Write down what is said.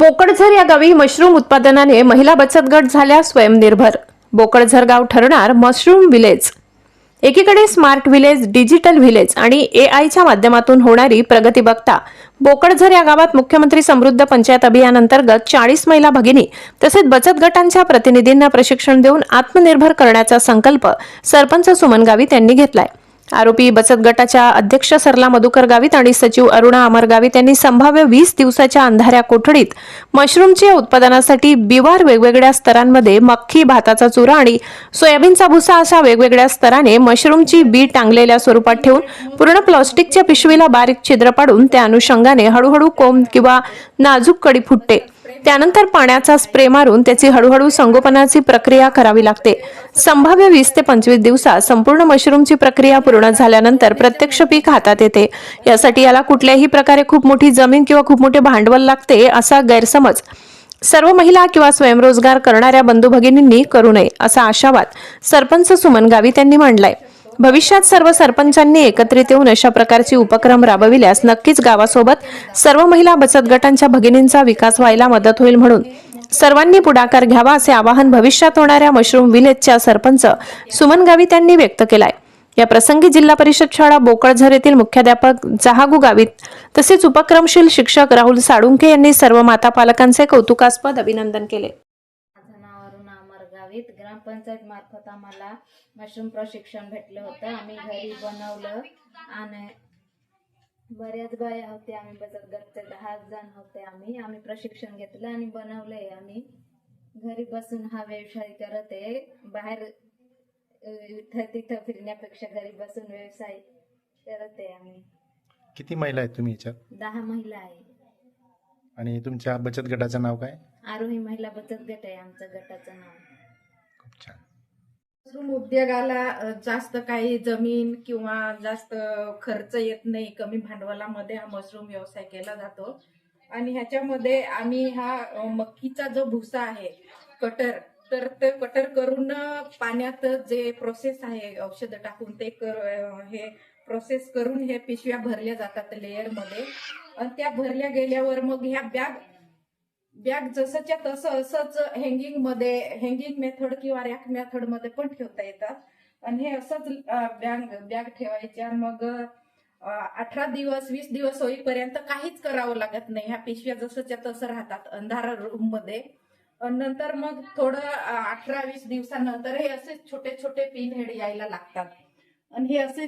बोकडझर या गावी मशरूम उत्पादनाने महिला बचत गट झाल्या स्वयंनिर्भर. बोकडझर गाव ठरणार मशरूम विलेज. एकीकडे स्मार्ट विलेज डिजिटल विलेज आणि ए आयच्या माध्यमातून होणारी प्रगती बघता बोकडझर या गावात मुख्यमंत्री समृद्ध पंचायत अभियानांतर्गत चाळीस महिला भगिनी तसेच बचत गटांच्या प्रतिनिधींना प्रशिक्षण देऊन आत्मनिर्भर करण्याचा संकल्प सरपंच सुमन गावित यांनी घेतलाय. आरोपी बचत गटाच्या अध्यक्ष सरला मधुकर गावित आणि सचिव अरुणा अमर गावित यांनी संभाव्य वीस दिवसाच्या अंधाऱ्या कोठडीत मशरूमच्या उत्पादनासाठी बिवार वेगवेगळ्या स्तरांमध्ये मक्खी भाताचा चुरा आणि सोयाबीनचा भुसा अशा वेगवेगळ्या स्तराने मशरूमची बी टांगलेल्या स्वरूपात ठेवून पूर्ण प्लास्टिकच्या पिशवीला बारीक छिद्र पाडून त्या अनुषंगाने हळूहळू कोंब किंवा नाजूक कडी फुटते. त्यानंतर पाण्याचा स्प्रे मारून त्याची हळूहळू संगोपनाची प्रक्रिया करावी लागते. संभाव्य वीस ते पंचवीस दिवसात संपूर्ण मशरूमची प्रक्रिया पूर्ण झाल्यानंतर प्रत्यक्ष पीक हातात येते. यासाठी याला कुठल्याही प्रकारे खूप मोठी जमीन किंवा खूप मोठे भांडवल लागते असा गैरसमज सर्व महिला किंवा स्वयंरोजगार करणाऱ्या बंधू भगिनींनी करू नये असा आशावाद सरपंच सुमन गावित यांनी मांडलाय. भविष्यात सर्व सरपंचांनी एकत्रित येऊन अशा प्रकारचे उपक्रम राबविल्यास नक्कीच गावासोबत सर्व महिला बचत गटांच्या भगिनींचा विकास व्हायला मदत होईल म्हणून सर्वांनी पुढाकार घ्यावा असे आवाहन भविष्यात होणाऱ्या मशरूम विलेजच्या सरपंच सुमन गावित यांनी व्यक्त केलाय. या प्रसंगी जिल्हा परिषद शाळा बोकळझर येथील मुख्याध्यापक जहागू गावित तसेच उपक्रमशील शिक्षक राहुल साळुंके यांनी सर्व माता पालकांचे कौतुकास्पद अभिनंदन केले. गावित ग्रामपंचायत मार्फत आम्हाला मशरूम प्रशिक्षण भेटलं होतं. आम्ही घरी बनवलं आणि बऱ्याच बाया होत्या. आम्ही बचत गटचे दहा जण होते आम्ही. आम्ही प्रशिक्षण घेतलं आणि बनवलंय आम्ही. घरी बसून हा व्यवसाय करत आहे. बाहेर इथं तिथं फिरण्यापेक्षा घरी बसून व्यवसाय करत आहे आम्ही. किती महिला आहेत तुम्ही याच्यात? दहा महिला आहे. आणि तुमच्या बचत गटाचं नाव काय? आरोही महिला बचत गट आहे आमचं गटाचं नाव. खूप छान. मशरूम उद्योगाला जास्त काही जमीन किंवा जास्त खर्च येत नाही कमी भांडवलामध्ये हा मशरूम व्यवसाय केला जातो. आणि ह्याच्यामध्ये आम्ही हा मक्कीचा जो भुसा आहे कटर तर ते कटर करून पाण्यात जे प्रोसेस आहे औषध टाकून ते कर हे प्रोसेस करून हे पिशव्या भरल्या जातात लेअरमध्ये आणि त्या भरल्या गेल्यावर मग ह्या बॅग बॅग जसंच्या तसं असंच हँगिंगमध्ये हँगिंग मेथड किंवा रॅक मेथडमध्ये पण ठेवता येतात. आणि हे असंच बॅग बॅग ठेवायच्या मग अठरा दिवस वीस दिवस होईपर्यंत काहीच करावं लागत नाही. ह्या पिशव्या जसंच्या तसं राहतात अंधारा रूममध्ये. नंतर मग थोडं अठरा वीस दिवसानंतर हे असे छोटे छोटे पिन हेड यायला लागतात. आणि हे असे